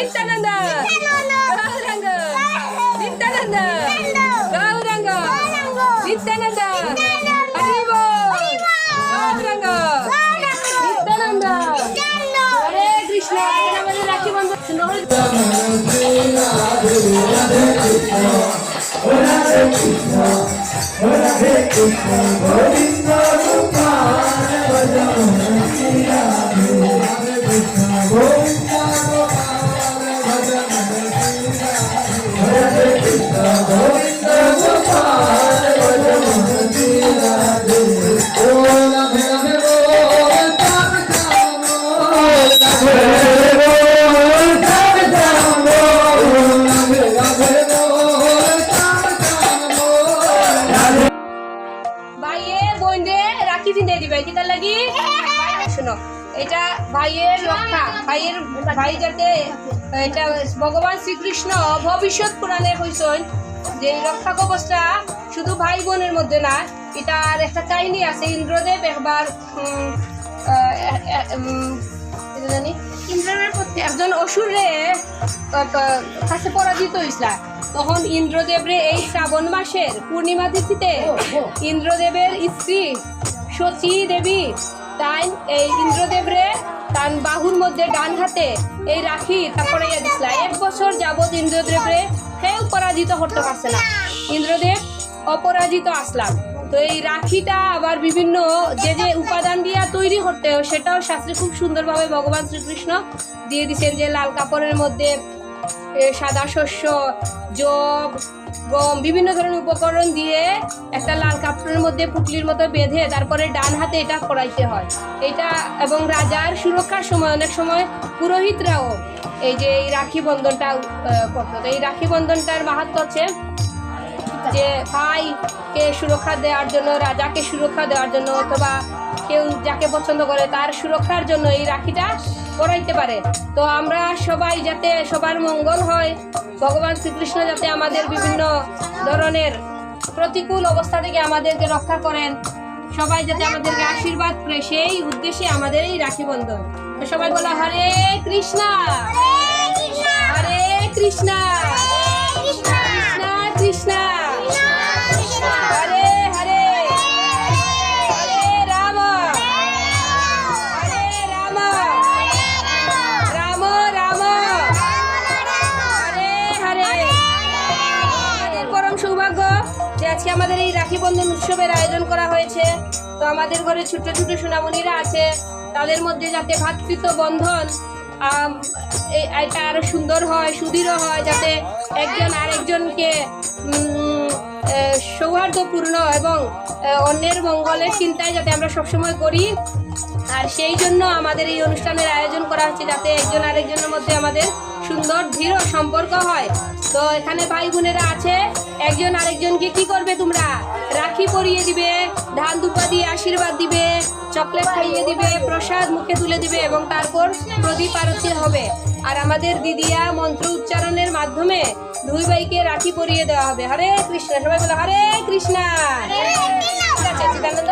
నిత్యానంద గౌరంగ నిత్యానంద గౌరంగ నిత్యానంద హరివో గౌరంగ నిత్యానంద హరే కృష్ణ రాఖీ బంధు Govinda Gopal Bhajan এটা ভগবান শ্রীকৃষ্ণ ভবিষ্যৎ পুরাণে কইছেন যে রক্ষা কবচটা শুধু ভাই বোনের মধ্যে না এটার একটা কাহিনী আছে ইন্দ্রদেব একবার এটা জানি ইন্দ্রদেব একজন অসুরে কাছে পরাজিত হয়েছিল তখন ইন্দ্রদেবরে এই শ্রাবণ মাসের পূর্ণিমা তিথিতে ইন্দ্রদেবের স্ত্রী সচী দেবী তাই এই ইন্দ্রদেবরে তার বাহুর মধ্যে ডান হাতে এই রাখি তারপরে ইয়ে দিছিল এক বছর যাবৎ ইন্দ্রদেবরে কেউ পরাজিত করতে পারছে না। ইন্দ্রদেব অপরাজিত আসলাম। তো এই রাখিটা আবার বিভিন্ন যে যে উপাদান দিয়া তৈরি করতে হয়, সেটাও শাস্ত্রে খুব সুন্দরভাবে ভগবান শ্রীকৃষ্ণ দিয়ে দিচ্ছেন যে লাল কাপড়ের মধ্যে সাদা শস্য জব বিভিন্ন ধরনের উপকরণ দিয়ে একটা লাল কাপড়ের মধ্যে পুটলির মতো বেঁধে তারপরে ডান হাতে এটা করাইতে হয়। এটা এবং রাজার সুরক্ষার সময়, অনেক সময় পুরোহিতরাও এই যে এই রাখি বন্ধনটা করতো। এই রাখি বন্ধনটার মাহাত্ম হচ্ছে যে ভাইকে সুরক্ষা দেওয়ার জন্য, রাজাকে সুরক্ষা দেওয়ার জন্য অথবা কেউ যাকে পছন্দ করে তার সুরক্ষার জন্য এই রাখিটা পরাইতে পারে। তো আমরা সবাই যাতে সবার মঙ্গল হয় ভগবান শ্রীকৃষ্ণ যাতে আমাদের বিভিন্ন ধরনের প্রতিকূল অবস্থা থেকে আমাদেরকে রক্ষা করেন সবাই যাতে আমাদেরকে আশীর্বাদ করে সেই উদ্দেশ্যে আমাদের এই রাখি বন্ধন। তো সবাই বলো হরে কৃষ্ণা! হরে কৃষ্ণা! কৃষ্ণা! আমাদের এই রাখি বন্ধন উৎসবের আয়োজন করা হয়েছে। তো আমাদের ঘরে ছোট ছোট সোনামণিরা আছে। তাদের মধ্যে যাতে ভ্রাতৃত্ব বন্ধন এটা আরও সুন্দর হয়, সুদৃঢ় হয়, যাতে একজন আরেকজনকে সৌহার্দ্যপূর্ণ এবং অন্যের মঙ্গলের চিন্তায় যাতে আমরা সবসময় করি। আর সেই জন্য আমাদের এই অনুষ্ঠানের আয়োজন করা হচ্ছে, যাতে একজন আরেকজনের মধ্যে আমাদের সুন্দর দৃঢ় সম্পর্ক হয়। তো এখানে ভাই বোনেরা আছে, একজন আরেকজনকে কি করবে তোমরা? রাখি পরিয়ে দিবে, ধান দুপা দিয়ে আশীর্বাদ দিবে, চকলেট খাইয়ে দিবে, প্রসাদ মুখে তুলে দিবে এবং তারপর প্রদীপ আরতি হবে। আর আমাদের দিদিয়া মন্ত্র উচ্চারণের মাধ্যমে দুই ভাইকে রাখি পরিয়ে দেওয়া হবে। হরে কৃষ্ণ, সবাই বলো, হরে কৃষ্ণা। ঠিক আছে চিদানন্দ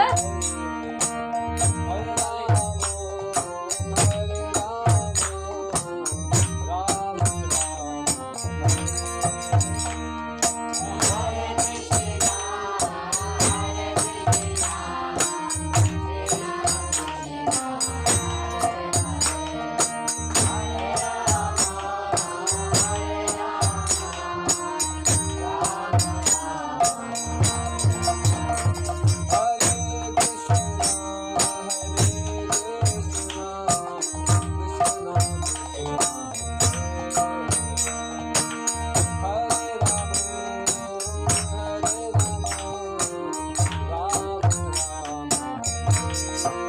Música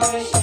Bye.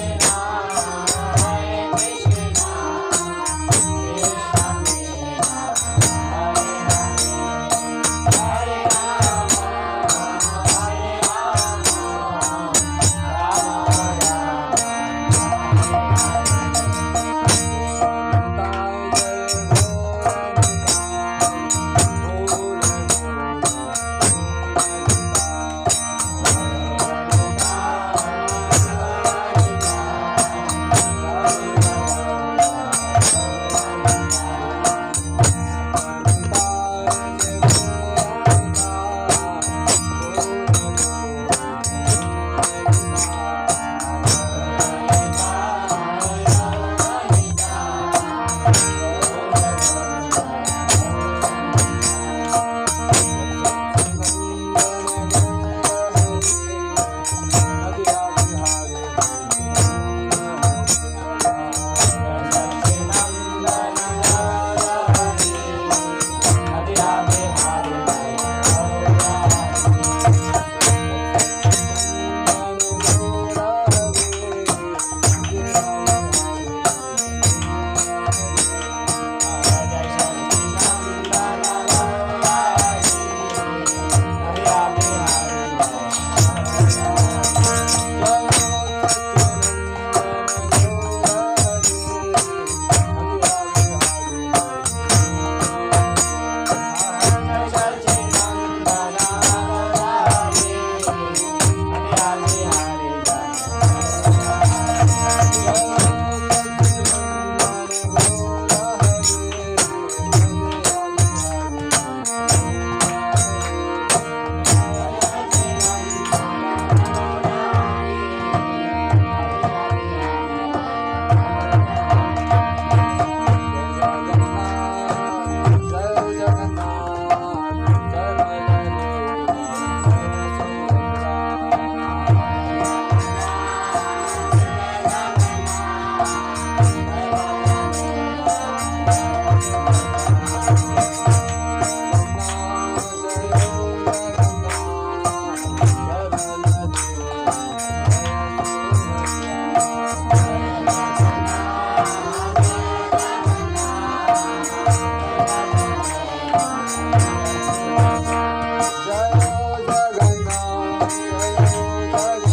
Oh,